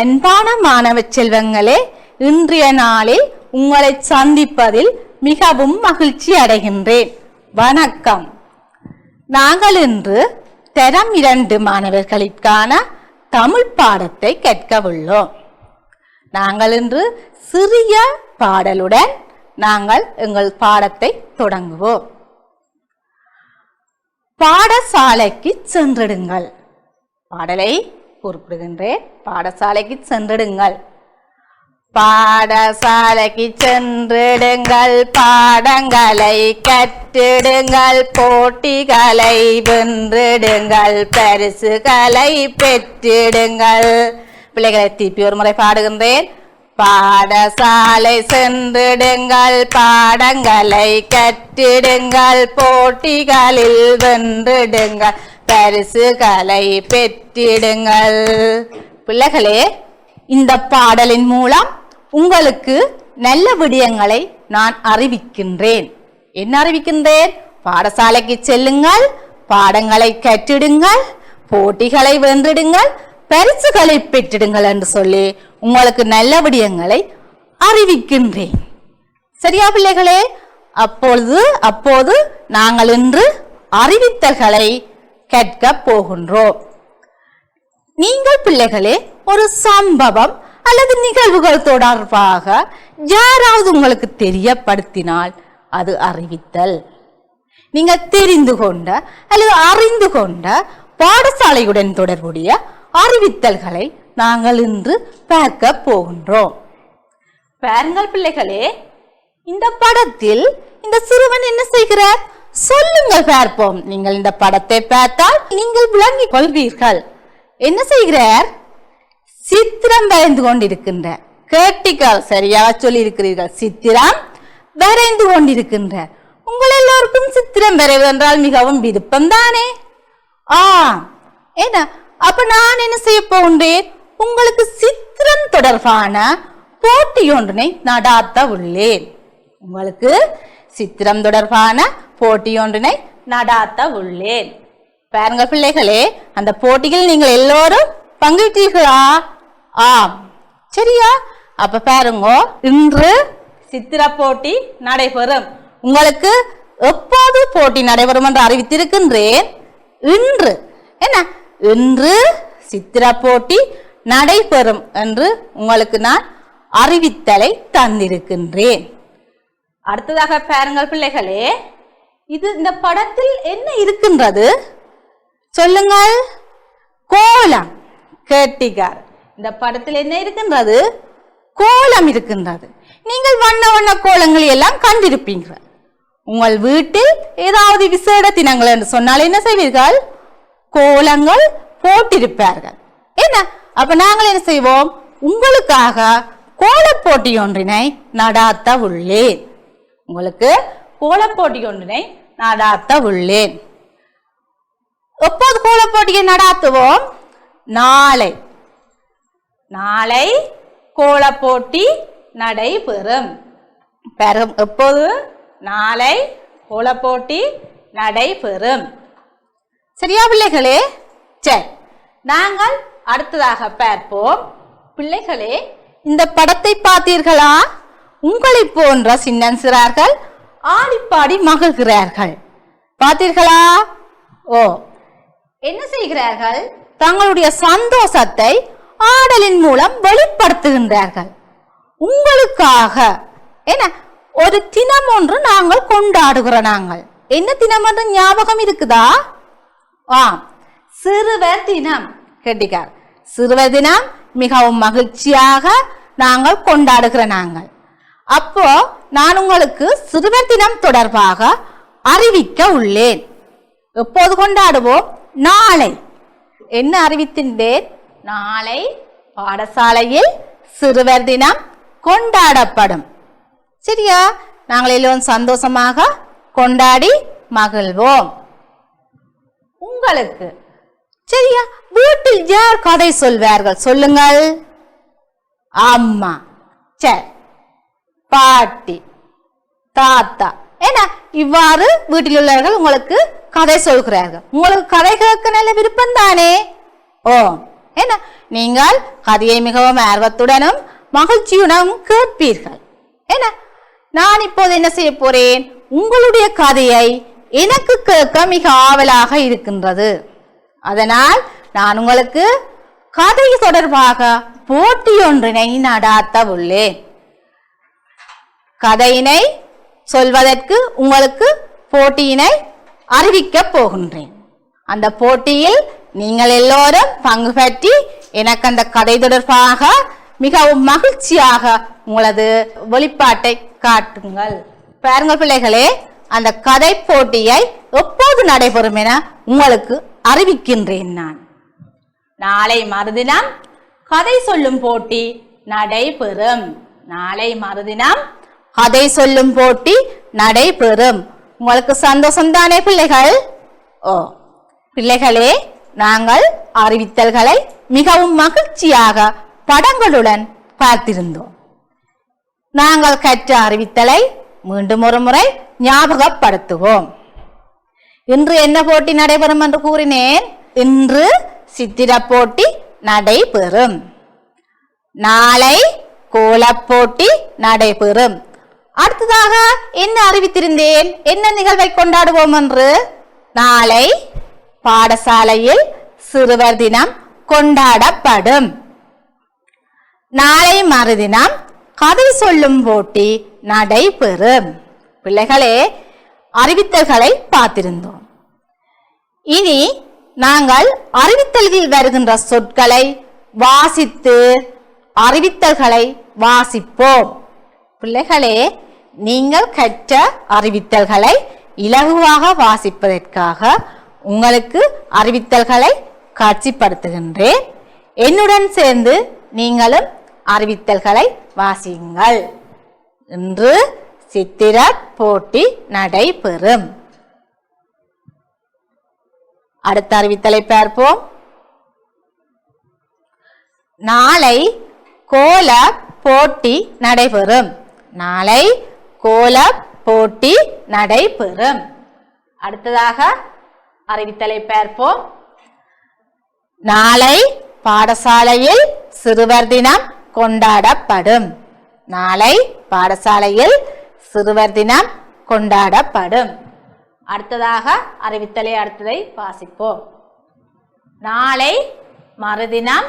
அன்பான மாணவ செல்வங்களே இன்றைய நாளில் உங்களை சந்திப்பதில் மிகவும் மகிழ்ச்சி அடைகின்றேன். வணக்கம். நாங்கள் இன்று தரம் இரண்டு மாணவர்களுக்கான தமிழ் பாடத்தை கேட்கவுள்ளோம் நாங்கள் இன்று சிறிய பாடலுடன் நாங்கள் எங்கள் பாடத்தை தொடங்குவோம். பாடசாலைக்கு சென்றிடுங்கள். பாடலை குறிப்பிடுகின்றேன் பாடசாலைக்கு சென்றிடுங்கள். பாடசாலைக்கு சென்றிடுங்கள். பாடங்களை கற்றிடுங்கள். போட்டிகளை வென்றிடுங்கள். பரிசுகளை பெற்றிடுங்கள். பிள்ளைகளை திருப்பி ஒரு முறை பாடுகின்றேன். பாடசாலை சென்றிடுங்கள். பாடங்களை கற்றிடுங்கள். போட்டிகளில் வென்றிடுங்கள். பரிசுகளை பெற்றிடுங்கள். பிள்ளைகளே இந்த பாடலின் மூலம் உங்களுக்கு நல்ல விடயங்களை நான் அறிவிக்கின்றேன். என்ன அறிவிக்கின்றேன்? பாடசாலைக்கு செல்லுங்கள் பாடங்களை கற்றிடுங்கள் போட்டிகளை வென்றிடுங்கள் பரிசுகளை பெற்றிடுங்கள் என்று சொல்லி உங்களுக்கு நல்ல விடயங்களை அறிவிக்கின்றேன். சரியா பிள்ளைகளே? அப்பொழுது அப்போது நாங்கள் இன்று அறிவித்தல்களை கேட்க போகின்றோம். நீங்கள் பிள்ளைகளே ஒரு சம்பவம் அல்லது நிகழ்வுகள் தொடர்பாக யாராவது உங்களுக்கு தெரியப்படுத்தினால் அது அறிவித்தல். நீங்க தெரிந்து கொண்ட அல்லது அறிந்து கொண்ட பாடசாலையுடன் தொடர்புடைய அறிவித்தல்களை நாங்கள் இன்று பார்க்க போகின்றோம். பாருங்கள் பிள்ளைகளே இந்த படத்தில் இந்த சிறுவன் என்ன செய்கிறார்? சொல்லுங்கள் பார்ப்போம். நீங்கள் இந்த படத்தை பார்த்தால் நீங்கள் விளங்கிக் கொள்வீர்கள். என்ன செய்கிறார்? சித்திரம் வரைந்து கொண்டிருக்கின்ற கேட்டிக்கால் சரியாக சொல்லி இருக்கிறீர்கள் சித்திரம் வரைந்து கொண்டிருக்கின்ற உங்கள் எல்லோருக்கும் சித்திரம் வரைவு என்றால் மிகவும் விருப்பம் தானே ஆ என்ன? அப்ப நான் என்ன செய்ய போகின்றேன்? உங்களுக்கு சித்திரம் தொடர்பான போட்டி ஒன்றினை நடாத்த உள்ளேன் உங்களுக்கு சித்திரம் தொடர்பான போட்டியொன்றினை நடாத்த உள்ளேன். பாருங்க பிள்ளைகளே அந்த போட்டியில் நீங்கள் எல்லோரும் பங்கேற்றீர்களா? ஆம். சரியா? அப்ப பாருங்க இன்று சித்திர போட்டி நடைபெறும். உங்களுக்கு எப்போது போட்டி நடைபெறும் என்று அறிவித்திருக்கின்றேன். இன்று. என்ன? இன்று சித்திர போட்டி நடைபெறும் என்று உங்களுக்கு நான் அறிவித்தலை தந்திருக்கின்றேன். அடுத்ததாக பாருங்கள் பிள்ளைகளே இது இந்த படத்தில் என்ன இருக்கின்றது? சொல்லுங்கள். கோலம் கேட்டிகார். இந்த படத்தில் என்ன இருக்கின்றது? கோலம் இருக்கின்றது. நீங்கள் வண்ண வண்ண கோலங்களை எல்லாம் கண்டிருப்பீங்க. உங்கள் வீட்டில் ஏதாவது விசேட தினங்கள் என்று சொன்னால் என்ன செய்வீர்கள்? கோலங்கள் போட்டிருப்பார்கள். என்ன? அப்ப நாங்கள் என்ன செய்வோம்? உங்களுக்காக கோல போட்டி ஒன்றினை நடாத்த உள்ளேன் உங்களுக்கு கோலப்போட்டி ஒன்றினை நடாத்த உள்ளேன். எப்போது கோலப்போட்டியை நடாத்துவோம்? நாளை. நாளை கோலப்போட்டி நடைபெறும். பெறும். எப்போது? நாளை கோலப்போட்டி நடைபெறும். சரியா பிள்ளைகளே? சரி நாங்கள் அடுத்ததாக பார்ப்போம். பிள்ளைகளே இந்த படத்தை பார்த்தீர்களா? உங்களை போன்ற சின்னன்சிறார்கள் ஆடிப்பாடி மகிழ்கிறார்கள் பார்த்தீர்களா? ஓ என்ன செய்கிறார்கள்? தங்களுடைய சந்தோஷத்தை ஆடலின் மூலம் வெளிப்படுத்துகின்றார்கள். உங்களுக்காக என்ன? ஒரு தினம் ஒன்று நாங்கள் கொண்டாடுகிறோம் நாங்கள். என்ன தினம் என்று ஞாபகம் இருக்குதா? ஆ சிறுவர் தினம் கேட்டிக்கார் சிறுவர் தினம் மிகவும் மகிழ்ச்சியாக நாங்கள் கொண்டாடுகிற நாங்கள். அப்போ நான் உங்களுக்கு சிறுவர் தினம் தொடர்பாக அறிவிக்க உள்ளேன். எப்போது கொண்டாடுவோம்? நாளை. என்ன அறிவித்தின்றேன்? நாளை பாடசாலையில் சிறுவர் தினம் கொண்டாடப்படும். சரியா? நாங்கள் எல்லோரும் சந்தோஷமாக கொண்டாடி மகிழ்வோம். உங்களுக்கு. சரியா? வீட்டில் யார் கதை சொல்வார்கள்? சொல்லுங்கள். அம்மா. சரி. பாட்டி தாத்தா. ஏன்னா இவ்வாறு வீட்டில் உள்ளவர்கள் உங்களுக்கு கதை சொல்கிறார்கள். உங்களுக்கு கதை கேட்க நல்ல விருப்பம் தானே? ஓ என்ன நீங்கள் கதையை மிகவும் ஆர்வத்துடனும் மகிழ்ச்சியுடனும் கேட்பீர்கள். என்ன நான் இப்போது என்ன செய்ய போறேன்? உங்களுடைய கதையை எனக்கு கேட்க மிக ஆவலாக இருக்கின்றது. அதனால் நான் உங்களுக்கு கதை தொடர்பாக போட்டி ஒன்றினை நடாத்த உள்ளேன் கதையினை சொல்வதற்கு உங்களுக்கு போட்டியினை அறிவிக்கப் போகின்றேன். அந்த போட்டியில் நீங்கள் எல்லோரும் பங்கு பற்றி எனக்கு அந்த கதை தொடர்பாக மிகவும் மகிழ்ச்சியாக உங்களது வெளிப்பாட்டை காட்டுங்கள். பாருங்கள் பிள்ளைகளே அந்த கதை போட்டியை எப்போது நடைபெறும் என உங்களுக்கு அறிவிக்கின்றேன் நான். நாளை மறுதினம் கதை சொல்லும் போட்டி நடைபெறும். நாளை மறுதினம் கதை சொல்லும் போட்டி நடைபெறும். உங்களுக்கு சந்தோஷம் தானே பிள்ளைகள்? ஓ பிள்ளைகளே நாங்கள் அறிவித்தல்களை மிகவும் மகிழ்ச்சியாக படங்களுடன் பார்த்திருந்தோம். நாங்கள் கற்ற அறிவித்தலை மீண்டும் ஒரு முறை ஞாபகப்படுத்துவோம். இன்று என்ன போட்டி நடைபெறும் என்று கூறினேன். இன்று சித்திர போட்டி நடைபெறும். நாளை கோலப் போட்டி நடைபெறும். அடுத்ததாக என்ன அறிவித்திருந்தேன்? என்ன நிகழ்வை கொண்டாடுவோம் என்று? நாளை பாடசாலையில் சிறுவர் தினம் கொண்டாடப்படும். நாளை மறுதினம் கதை சொல்லும் போட்டி நடைபெறும். பிள்ளைகளே அறிவித்தல்களை பார்த்திருந்தோம். இனி நாங்கள் அறிவித்தல்களில் வருகின்ற சொற்களை வாசித்து அறிவித்தல்களை வாசிப்போம். பிள்ளைகளே நீங்கள் கற்ற அறிவித்தல்களை இலகுவாக வாசிப்பதற்காக உங்களுக்கு அறிவித்தல்களை காட்சிப்படுத்துகின்றேன். என்னுடன் சேர்ந்து நீங்களும் அறிவித்தல்களை வாசியுங்கள் இன்று சித்திர போட்டி நடைபெறும். அடுத்த அறிவித்தலை பார்ப்போம். நாளை கோல போட்டி நடைபெறும். நாளை கோல போட்டி நடைபெறும். அடுத்ததாக அறிவித்தலை பார்ப்போம். நாளை பாடசாலையில் சிறுவர் தினம் கொண்டாடப்படும். நாளை பாடசாலையில் சிறுவர் தினம் கொண்டாடப்படும். அடுத்ததாக அறிவித்தலை அடுத்ததை வாசிப்போம். நாளை மறுதினம்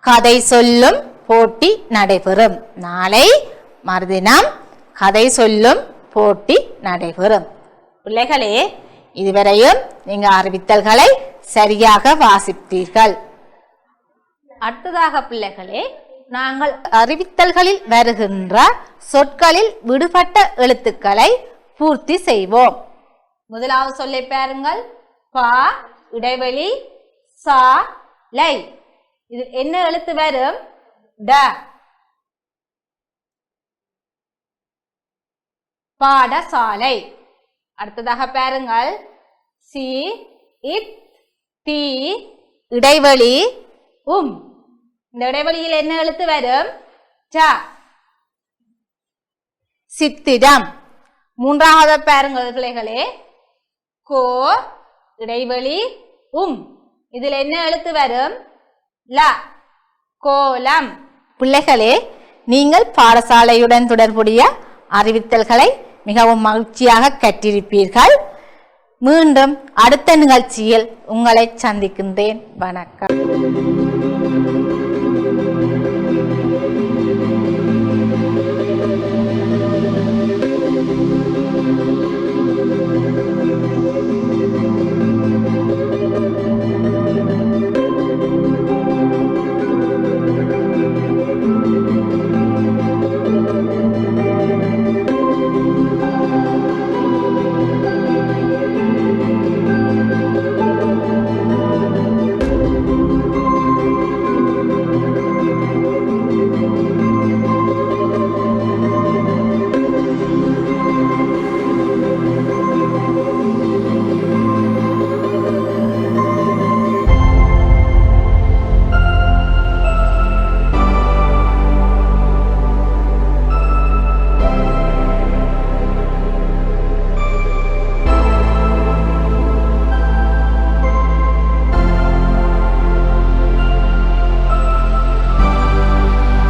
கதை சொல்லும் போட்டி நடைபெறும். நாளை மறுதினம் கதை சொல்லும் போட்டி நடைபெறும். பிள்ளைகளே இதுவரையும் நீங்க அறிவித்தல்களை சரியாக வாசித்தீர்கள் அடுத்ததாக பிள்ளைகளே நாங்கள் அறிவித்தல்களில் வருகின்ற சொற்களில் விடுபட்ட எழுத்துக்களை பூர்த்தி செய்வோம். முதலாவது சொல்லை பாருங்கள். பா இடைவெளி சா லை. இது என்ன எழுத்து வரும்? ட. பாடசாலை. அடுத்ததாக பாருங்கள். சி இத் தி இடைவெளி உம். இந்த இடைவெளியில் என்ன எழுத்து வரும்? ச சித்திரம். மூன்றாவது பாருங்கள் பிள்ளைகளே. கோ இடைவெளி உம். இதில் என்ன எழுத்து வரும்? ல. கோலம். பிள்ளைகளே நீங்கள் பாடசாலையுடன் தொடர்புடைய அறிவித்தல்களை மிகவும் மகிழ்ச்சியாக கற்றிருப்பீர்கள். மீண்டும் அடுத்த நிகழ்ச்சியில் உங்களை சந்திக்கின்றேன். வணக்கம்.